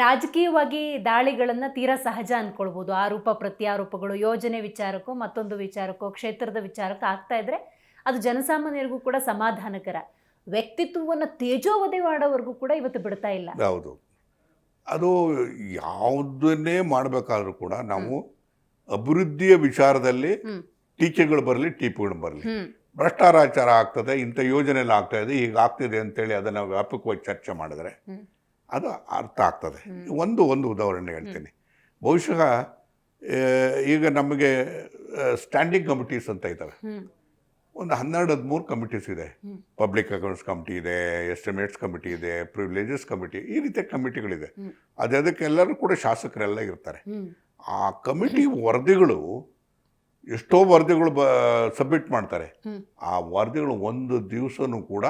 ರಾಜಕೀಯವಾಗಿ ದಾಳಿಗಳನ್ನು ತೀರಾ ಸಹಜ ಅಂದ್ಕೊಳ್ಬೋದು ಆರೋಪ ಪ್ರತ್ಯಾರೋಪಗಳು ಯೋಜನೆ ವಿಚಾರಕ್ಕೂ ಮತ್ತೊಂದು ವಿಚಾರಕ್ಕೋ ಕ್ಷೇತ್ರದ ವಿಚಾರಕ್ಕೂ ಆಗ್ತಾ ಇದ್ರೆ ಅದು ಜನಸಾಮಾನ್ಯರಿಗೂ ಕೂಡ ಸಮಾಧಾನಕರ. ವ್ಯಕ್ತಿತ್ವವನ್ನು ತೇಜೋವಧಿ ಮಾಡೋವರೆಗೂ ಕೂಡ ಇವತ್ತು ಬಿಡ್ತಾ ಇಲ್ಲ. ಹೌದು. ಅದು ಯಾವುದನ್ನೇ ಮಾಡಬೇಕಾದ್ರೂ ಕೂಡ ನಾವು ಅಭಿವೃದ್ಧಿಯ ವಿಚಾರದಲ್ಲಿ. ಟೀಕೆಗಳು ಬರಲಿ ಟೀಪುಗಳು ಬರಲಿ. ಭ್ರಷ್ಟಾಚಾರ ಆಗ್ತದೆ ಇಂಥ ಯೋಜನೆಯಲ್ಲಿ ಆಗ್ತಾ ಇದೆ ಹೀಗಾಗ್ತಿದೆ ಆಗ್ತಿದೆ ಅಂತೇಳಿ ಅದನ್ನು ವ್ಯಾಪಕವಾಗಿ ಚರ್ಚೆ ಮಾಡಿದ್ರೆ. ಅದು ಅರ್ಥ ಆಗ್ತದೆ. ಒಂದು ಒಂದು ಉದಾಹರಣೆ ಹೇಳ್ತೀನಿ. ಬಹುಶಃ ಈಗ ನಮಗೆ ಸ್ಟ್ಯಾಂಡಿಂಗ್ ಕಮಿಟೀಸ್ ಅಂತ ಇದ್ದಾವೆ. ಒಂದು ಹನ್ನೆರಡು ಹದಿಮೂರು ಕಮಿಟೀಸ್ ಇದೆ. ಪಬ್ಲಿಕ್ ಅಕೌಂಟ್ಸ್ ಕಮಿಟಿ ಇದೆ ಎಸ್ಟಿಮೇಟ್ಸ್ ಕಮಿಟಿ ಇದೆ ಪ್ರಿವಿಲೇಜಸ್ ಕಮಿಟಿ ಈ ರೀತಿಯ ಕಮಿಟಿಗಳಿದೆ ಅದೇ ಅದಕ್ಕೆಲ್ಲರೂ ಕೂಡ ಶಾಸಕರೆಲ್ಲ ಇರ್ತಾರೆ. ಆ ಕಮಿಟಿ ವರದಿಗಳು ಎಷ್ಟೋ ವರದಿಗಳು ಬ ಸಬ್ಮಿಟ್ ಮಾಡ್ತಾರೆ. ಆ ವರದಿಗಳು ಒಂದು ದಿವಸನೂ ಕೂಡ.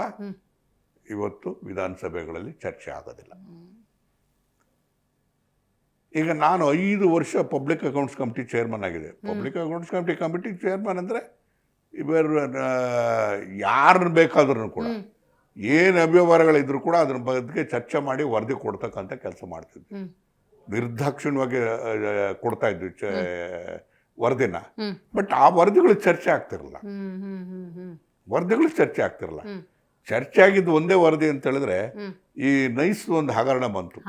ಇವತ್ತು ವಿಧಾನಸಭೆಗಳಲ್ಲಿ ಚರ್ಚೆ ಆಗೋದಿಲ್ಲ. ಈಗ ನಾನು ಐದು ವರ್ಷ ಪಬ್ಲಿಕ್ ಅಕೌಂಟ್ಸ್ ಕಮಿಟಿ ಚೇರ್ಮನ್ ಆಗಿದೆ. Public accounts committee committee chairman ಅಂದರೆ ಇವರು ಯಾರನ್ನ ಬೇಕಾದ್ರೂ ಕೂಡ. ಏನು ಅವ್ಯವಹಾರಗಳಿದ್ರು ಕೂಡ ಅದ್ರ ಬಗ್ಗೆ ಚರ್ಚೆ ಮಾಡಿ ವರದಿ ಕೊಡ್ತಕ್ಕಂಥ ಕೆಲಸ ಮಾಡ್ತಿದ್ವಿ. ನಿರ್ದಾಕ್ಷಿಣ್ಯವಾಗಿ ಕೊಡ್ತಾ ಇದ್ವಿ ಚ ವರದಿನ. ಬಟ್ ಆ ವರದಿಗಳು ಚರ್ಚೆ ಆಗ್ತಿರಲ್ಲ ವರದಿಗಳು ಚರ್ಚೆ ಆಗ್ತಿರಲ್ಲ. ಚರ್ಚೆ ಆಗಿದ್ದು ಒಂದೇ ವರದಿ ಅಂತ ಹೇಳಿದ್ರೆ ಈ ನೈಸ್ ಒಂದು ಹಗರಣ ಬಂತು.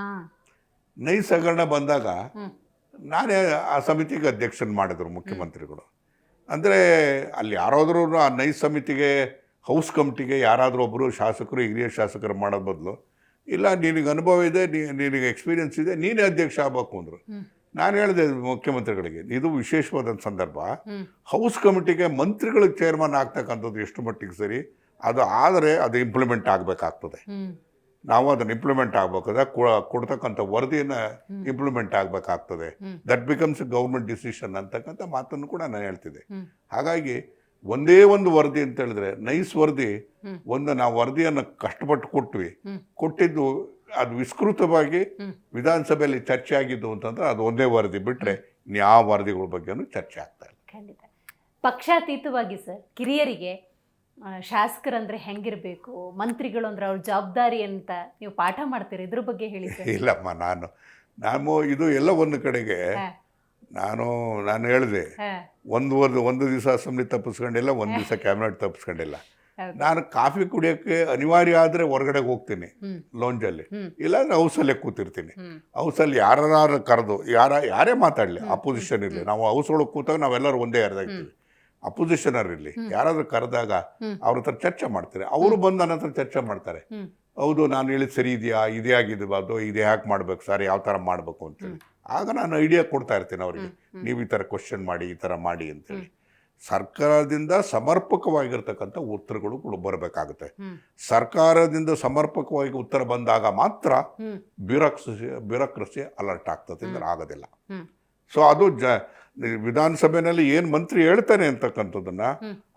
ನೈಸ್ ಹಗರಣ ಬಂದಾಗ. ನಾನೇ ಆ ಸಮಿತಿಗೆ ಅಧ್ಯಕ್ಷನ್ ಮಾಡಿದ್ರು ಮುಖ್ಯಮಂತ್ರಿಗಳು. ಅಂದರೆ ಅಲ್ಲಿ ಯಾರಾದರೂ ಆ ನೈಸ್ ಸಮಿತಿಗೆ ಹೌಸ್ ಕಮಿಟಿಗೆ ಯಾರಾದರೂ ಒಬ್ಬರು ಶಾಸಕರು ಹಿರಿಯ ಶಾಸಕರು ಮಾಡೋದ್ ಬದಲು ಇಲ್ಲ ನಿನಗೆ ಅನುಭವ ಇದೆ ನೀ- ನಿನಗೆ ಎಕ್ಸ್ಪೀರಿಯನ್ಸ್ ಇದೆ ನೀನೇ ಅಧ್ಯಕ್ಷ ಆಗಬೇಕು ಅಂದರು. ನಾನು ಹೇಳಿದೆ ಮುಖ್ಯಮಂತ್ರಿಗಳಿಗೆ ಇದು ವಿಶೇಷವಾದಂಥ ಸಂದರ್ಭ. ಹೌಸ್ ಕಮಿಟಿಗೆ ಮಂತ್ರಿಗಳಿಗೆ ಚೇರ್ಮನ್ ಆಗ್ತಕ್ಕಂಥದ್ದು ಎಷ್ಟು ಮಟ್ಟಿಗೆ ಸರಿ? ಅದು ಆದರೆ ಅದು ಇಂಪ್ಲಿಮೆಂಟ್ ಆಗಬೇಕಾಗ್ತದೆ. ನಾವು ಅದನ್ನು ಇಂಪ್ಲಿಮೆಂಟ್ ಆಗಬೇಕಾದ್ರೆ ಕೊಡ್ತಕ್ಕಂಥ ವರದಿಯನ್ನು ಇಂಪ್ಲಿಮೆಂಟ್ ಆಗಬೇಕಾಗ್ತದೆ. ದಟ್ ಬಿಕಮ್ಸ್ ಗೌರ್ಮೆಂಟ್ ಡಿಸಿಷನ್ ಅಂತಕ್ಕಂಥ ಮಾತನ್ನು ಕೂಡ ನಾನು ಹೇಳ್ತಿದ್ದೆ. ಹಾಗಾಗಿ ಒಂದೇ ಒಂದು ವರದಿ ಅಂತ ಹೇಳಿದ್ರೆ ನೈಸ್ ವರದಿ. ಒಂದು ನಾವು ವರದಿಯನ್ನು ಕಷ್ಟಪಟ್ಟು ಕೊಟ್ವಿ. ಕೊಟ್ಟಿದ್ದು ಅದು ವಿಸ್ತೃತವಾಗಿ ವಿಧಾನಸಭೆಯಲ್ಲಿ ಚರ್ಚೆ ಆಗಿದ್ದು ಅಂತಂದ್ರೆ ಅದು ಒಂದೇ ವರದಿ ಬಿಟ್ಟರೆ ಇನ್ಯಾವ ವರದಿಗಳ ಬಗ್ಗೆನೂ ಚರ್ಚೆ ಆಗ್ತಾ ಇಲ್ಲ. ಖಂಡಿತ. ಪಕ್ಷಾತೀತವಾಗಿ ಸರ್ ಕಿರಿಯರಿಗೆ ಶಾಸಕರಂದ್ರೆ ಹೆಂಗಿರ್ಬೇಕು? ಮಂತ್ರಿಗಳು ಅಂದ್ರೆ ಅವ್ರ ಜವಾಬ್ದಾರಿ ಅಂತ ನೀವು ಪಾಠ ಮಾಡ್ತೀರಿ? ಇದ್ರ ಬಗ್ಗೆ ಹೇಳಿ ಇಲ್ಲಮ್ಮ ನಾನು ನಾನು ಇದು ಎಲ್ಲ ಒಂದು ಕಡೆಗೆ ನಾನು ನಾನು ಹೇಳಿದೆ. ಒಂದು ಒಂದು ಒಂದು ದಿವಸ ಅಸೆಂಬ್ಲಿ ತಪ್ಪಿಸ್ಕೊಂಡಿಲ್ಲ ಒಂದು ದಿವಸ ಕ್ಯಾಬಿನೆಟ್ ತಪ್ಪಿಸ್ಕೊಂಡಿಲ್ಲ. ನಾನು ಕಾಫಿ ಕುಡಿಯೋಕ್ಕೆ ಅನಿವಾರ್ಯ ಆದರೆ ಹೊರಗಡೆ ಹೋಗ್ತೀನಿ ಲೋಂಜಲ್ಲಿ. ಇಲ್ಲಾಂದ್ರೆ ಹೌಸಲ್ಲೇ ಕೂತಿರ್ತೀನಿ. ಹೌಸಲ್ಲಿ ಯಾರು ಕರೆದು ಯಾರ ಯಾರೇ ಮಾತಾಡಲಿ ಅಪೋಸಿಷನ್ ಇರಲಿ. ನಾವು ಹೌಸ್ ಒಳಗೆ ಕೂತಾಗ ನಾವೆಲ್ಲರೂ ಒಂದೇ ಇರ್ದಾಗ್ತೀವಿ ಅಪೋಸಿಷನರ್ ಇರಲಿ ಯಾರಾದ್ರೂ ಕರೆದಾಗ. ಅವ್ರ ಹತ್ರ ಚರ್ಚೆ ಮಾಡ್ತಾರೆ. ಅವರು ಬಂದ ನಂತರ ಹತ್ರ ಚರ್ಚೆ ಮಾಡ್ತಾರೆ. ಹೌದು ನಾನು ಹೇಳಿದ ಸರಿ ಇದೆಯಾ? ಇದೇ ಆಗಿದ್ಬಾರ್ದು ಇದೇ ಯಾಕೆ ಮಾಡ್ಬೇಕು ಸರ್ ಯಾವ ಥರ ಮಾಡಬೇಕು ಅಂತೇಳಿ ಆಗ ನಾನು ಐಡಿಯಾ ಕೊಡ್ತಾ ಇರ್ತೀನಿ ಅವರಿಗೆ. ನೀವು ಈ ಥರ ಕ್ವಶನ್ ಮಾಡಿ ಈ ಥರ ಮಾಡಿ ಅಂತೇಳಿ ಸರ್ಕಾರದಿಂದ ಸಮರ್ಪಕವಾಗಿರ್ತಕ್ಕಂಥ ಉತ್ತರಗಳು ಕೂಡ ಬರಬೇಕಾಗುತ್ತೆ. ಸರ್ಕಾರದಿಂದ ಸಮರ್ಪಕವಾಗಿ ಉತ್ತರ ಬಂದಾಗ ಮಾತ್ರ. ಬ್ಯೂರೋಕ್ರಸಿ ಬ್ಯೂರೋಕ್ರಸಿ ಅಲರ್ಟ್ ಆಗ್ತದೆ ಅಂದ್ರೆ ಆಗೋದಿಲ್ಲ. ಸೊ ಅದು ಜ ವಿಧಾನಸಭೆಯಲ್ಲಿ ಏನು ಮಂತ್ರಿ ಹೇಳ್ತಾನೆ ಅಂತಕ್ಕಂಥದ್ದನ್ನ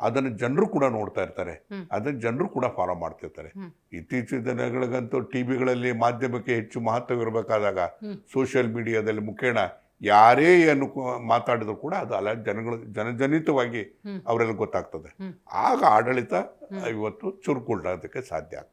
ಅದನ್ನ ಜನರು ಕೂಡ ನೋಡ್ತಾ ಇರ್ತಾರೆ. ಅದನ್ನ ಜನರು ಕೂಡ ಫಾಲೋ ಮಾಡ್ತಿರ್ತಾರೆ. ಇತ್ತೀಚಿನ ದಿನಗಳಿಗಂತೂ ಟಿ ವಿಗಳಲ್ಲಿ ಮಾಧ್ಯಮಕ್ಕೆ ಹೆಚ್ಚು ಮಹತ್ವವಿರಬೇಕಾದಾಗ. ಸೋಷಿಯಲ್ ಮೀಡಿಯಾದಲ್ಲಿ ಮುಖೇಣ ಯಾರೇ ಏನು ಮಾತಾಡಿದ್ರು ಕೂಡ ಅದು ಅಲ್ಲ ಜನಗಳು ಜನಜನಿತವಾಗಿ ಅವರೆಲ್ಲ ಗೊತ್ತಾಗ್ತದೆ. ಆಗ ಆಡಳಿತ ಇವತ್ತು ಚುರುಕುಳ್ಳೋದಕ್ಕೆ ಸಾಧ್ಯ ಆಗ್ತದೆ.